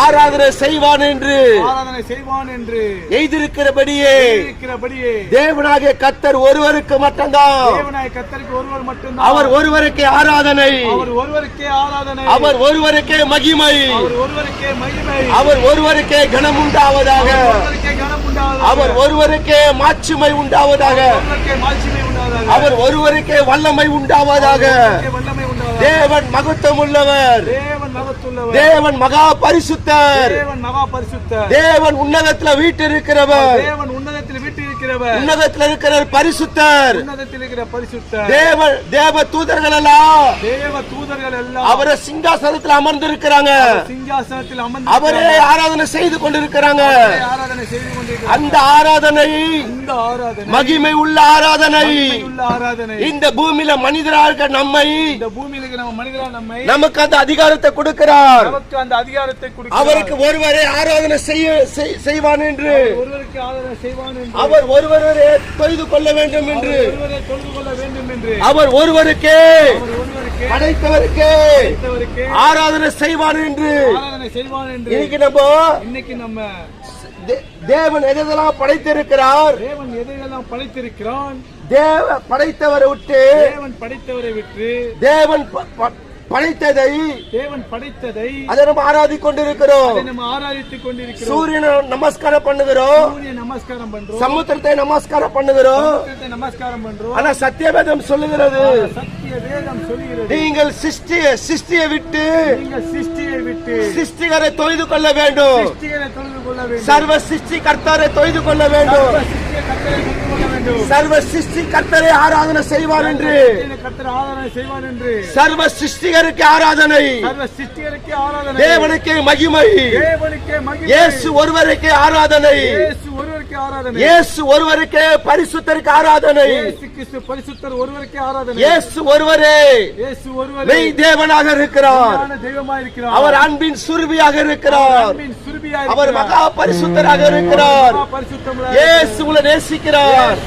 ஆராதனை செய்வான் என்று ஆராதனை செய்வான் என்று எய்திருக்கிறபடியே இருக்கிறபடியே தேவனாகிய கத்தர் ஒருவருக்கு மட்டும்தான் தேவனாய் கத்தருக்கு ஒருவர் மட்டும்தான் அவர் ஒருவருக்கே ஆராதனை அவர் ஒருவருக்கே ஆராதனை அவர் ஒருவருக்கே மகிமை அவர் ஒருவருக்கே மகிமை அவர் ஒருவருக்கே கனம் உண்டாவதாக அவர் ஒருவருக்கே மாட்சிமை உண்டாவதாக அவர் ஒருவருக்கே வல்லமை உண்டாவதாக வல்லமை உண்டாவதாக தேவன். மகத்துவம் உள்ளவர் தேவன் மகத்துள்ளவர் தேவன் மகா பரிசுத்தர் தேவன் மகா பரிசுத்தர் தேவன் உன்னதத்துல வீட்டிருக்கிறவர். தேவன் உன்னதத்தில் விட்டு இருக்கிறவர் உன்னதத்துல இருக்கிற பரிசுத்தர். உன்னதத்தில் இருக்கிற பரிசுத்தர். தேவன் தேவ தூதர்கள் எல்லாம் தேவ தூதர்கள் எல்லாம் அவரை சிங்காசனத்துல அமர்ந்திருக்கிறாங்க. சிங்காசனத்தில் அமர்ந்து அவரே ஆராதனை செய்து கொண்டிருக்கிறாங்க. ஆராதனை செய்து கொண்டிருக்கிறார் அந்த ஆராதனை இந்த ஆராதனை. மகிமை உள்ள ஆராதனை. உள்ள ஆராதனை. இந்த பூமியில மனிதராக நம்மை இந்த பூமியில நம்ம மனிதரா நம்மை நமக்கு அந்த அதிகாரத்தை கொடுக்கிறார். நமக்கு அந்த அதிகாரத்தை கொடுக்கிறார். அவருக்கு ஒருவரே ஆராதனை செய்ய செய்- செய்வான் என்று. ஒருவருக்கு ஆராதனை செய்வான் என்று. அவர் ஒருவரே தொய்து கொள்ள வேண்டும் என்று. ஒருவரை தொழுது கொள்ள வேண்டும் என்று. அவர் ஒருவருக்கே. படைத்தவருக்கே. ஆராதனை செய்வான் என்று. ஆராதனை செய்வான் என்று. இன்னைக்கு நம்ம இன்னைக்கு நம்ம தேவன் எதெல்லாம் படைத்திருக்கிறார்? தேவன் எதையெல்லாம் படைத்திருக்கிறான்? தேவ படைத்தவரை விட்டு தேவன் படைத்தவரை விட்டு தேவன் படைத்ததை தேவன் படைத்ததை அதை நம்ம ஆராதிக் கொண்டிருக்கிறோம். நம்ம ஆராதித்துக் கொண்டிருக்கிறோம். சூரியனை நமஸ்காரம் பண்ணுகிறோம். நமஸ்காரம் பண்றோம். சமுத்திரத்தை நமஸ்காரம் பண்ணுகிறோம். நமஸ்காரம் பண்றோம். ஆனா சத்தியவேதம் சொல்லுகிறது. சத்திய வேதம் சொல்கிறது நீங்கள் சிருஷ்டிய சிருஷ்டியை விட்டு நீங்கள் சிருஷ்டியை விட்டு சிருஷ்டிகரை தொய்து கொள்ள வேண்டும். சிருஷ்டிகளை தொழுது கொள்ள வேண்டும். சர்வ சிருஷ்டிய கர்த்தரை தொழுது கொள்ள வேண்டும். சர்வ சிருஷ்டி கர்த்தரை ஆராதனை செய்வார் என்று. சர்வ சிருஷ்டிகருக்கு ஆராதனை. தேவனுக்கு மகிமை. இயேசு ஒருவருக்கே ஆராதனை. ஒருவருக்கே ஆராதனை. இயேசு ஒருவருக்கே பரிசுத்தருக்கு ஆராதனை. இயேசு கிறிஸ்து பரிசுத்தர் ஒருவருக்கே ஆராதனை. இயேசு ஒருவரே. இயேசு ஒருவரே. மெய் தேவனாக இருக்கிறார். ஞான தெய்வமாய் இருக்கிறார். அவர் அன்பின் சுருபியாக இருக்கிறார். அன்பின் சுருபியாய் அவர். மகா பரிசுத்தராக இருக்கிறார். இயேசு உங்களை நேசிக்கிறார்.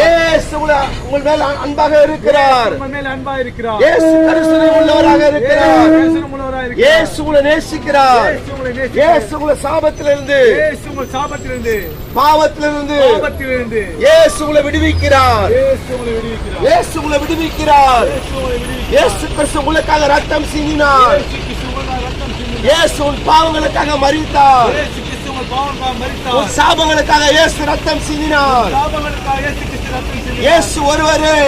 இயேசு உங்களை மேல் அன்பாக இருக்கிறார். மேல் அன்பா இருக்கிறார். இயேசு உள்ளவராக இருக்கிறார். இயேசு உங்களை நேசிக்கிறார். இயேசு உங்களை சாபத்திலிருந்து. இயேசு உங்கள் சாபத்திலிருந்து. பாவத்திலிருந்து பாவத்திலிருந்து இயேசு உங்களை விடுவிக்கிறார். இயேசு உங்களை விடுவிக்கிறார். இயேசு கிறிஸ்து உங்களுக்காக ரத்தம் சிந்தினார். இயேசு உன் பாவங்களுக்காக மறித்தார் உன் சாபங்களுக்காக இயேசு ரத்தம் சிந்தினார். இயேசு ஒருவரே.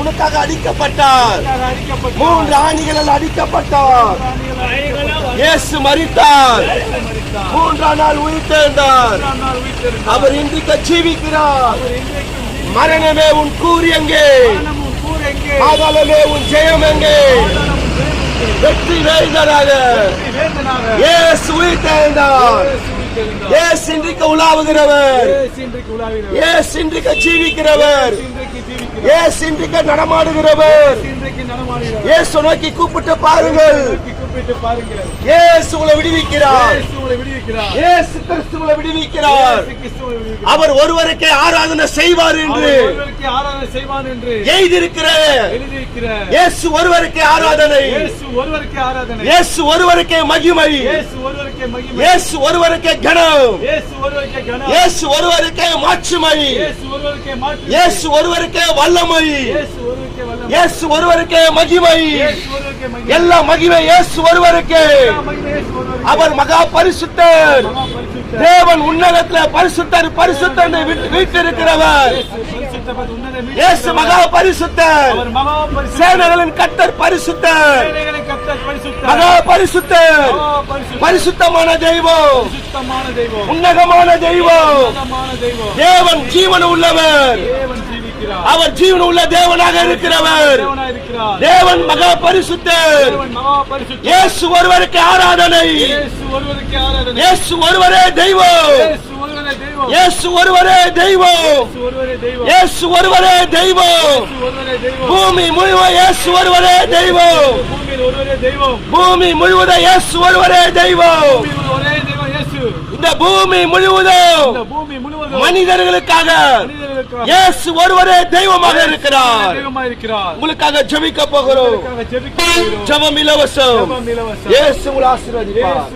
உனக்காக அடிக்கப்பட்டார். மூன்று ஆணிகளால் அடிக்கப்பட்டார். இயேசு மறித்தார். மூன்றாம் நாள் உயிர்த்தெழுந்தார். அவர் இன்றைக்கு ஜீவிக்கிறார். மரணமே உன் கூறு எங்கே? பாதாளமே உன் ஜெயம் எங்கே? வெற்றி வேந்தனாக. இயேசு உயிர்த்தெழுந்தார் இயேசு இன்றைக்கு உலாவுகிறவர். இயேசு இன்றைக்கு ஜீவிக்கிறவர். இயேசு இன்றைக்கு நடமாடுகிறவர். இயேசு நோக்கி கூப்பிட்டு பாருங்கள். நோக்கி கூப்பிட்டு பாருங்கள். இயேசு உங்களை விடுவிக்கிறார் இயேசு உங்களை விடுவிக்கிறார். இயேசு கிறிஸ்து உங்களை. அவர் ஒருவருக்கே ஆராதனை செய்வார் என்று ஒருவருக்கே ஆராதனை செய்வான் என்று எய்திருக்கிற எழுதியிருக்கிறார். இயேசு ஒருவருக்கே ஆராதனை இயேசு ஒருவருக்கே ஆராதனை. இயேசு ஒருவருக்கே மகிமை இயேசு ஒருவருக்கே மகிமை. இயேசு ஒருவருக்கே கனம் இயேசு ஒருவருக்கே கனம். இயேசு ஒருவருக்கே மாட்சிமை இயேசு ஒருவருக்கே மாற்று. இயேசு ஒருவருக்கே வல்லமை இயேசு இயேசு ஒருவருக்கே மகிமை. எல்லா மகிமை இயேசு ஒருவருக்கே. அவர் மகா பரிசுத்தர். தேவன் உன்னதத்துல பரிசுத்தர் பரிசுத்தர் வீட்டிருக்கிறவர். இயேசு மகா பரிசுத்தர். சேனைகளின் கர்த்தர் பரிசுத்தர். மகா பரிசுத்தர். பரிசுத்தமான தெய்வம். உன்னதமான தெய்வம். தேவன் ஜீவன் உள்ளவர். அவர் ஜீவன் உள்ள தேவனாக இருக்கிறவர். தேவன் மகா பரிசுத்தர். இயேசு ஒருவருக்கு ஆராதனை இயேசு ஒருவரே தெய்வம் இயேசு ஒருவரே தெய்வம். இயேசு ஒருவரே தெய்வம். பூமி முழுவதும் இயேசு ஒருவரே தெய்வம். பூமி முழுவதும் இயேசு ஒருவரே தெய்வம். இந்த பூமி முழுவதும் மனிதர்களுக்காக இயேசு ஒருவரே தெய்வமாக இருக்கிறார். உங்களுக்காக ஜெபிக்க போகிறோம். ஜெபம் இலவசம். இயேசு உங்களை ஆசீர்வதிப்பார்.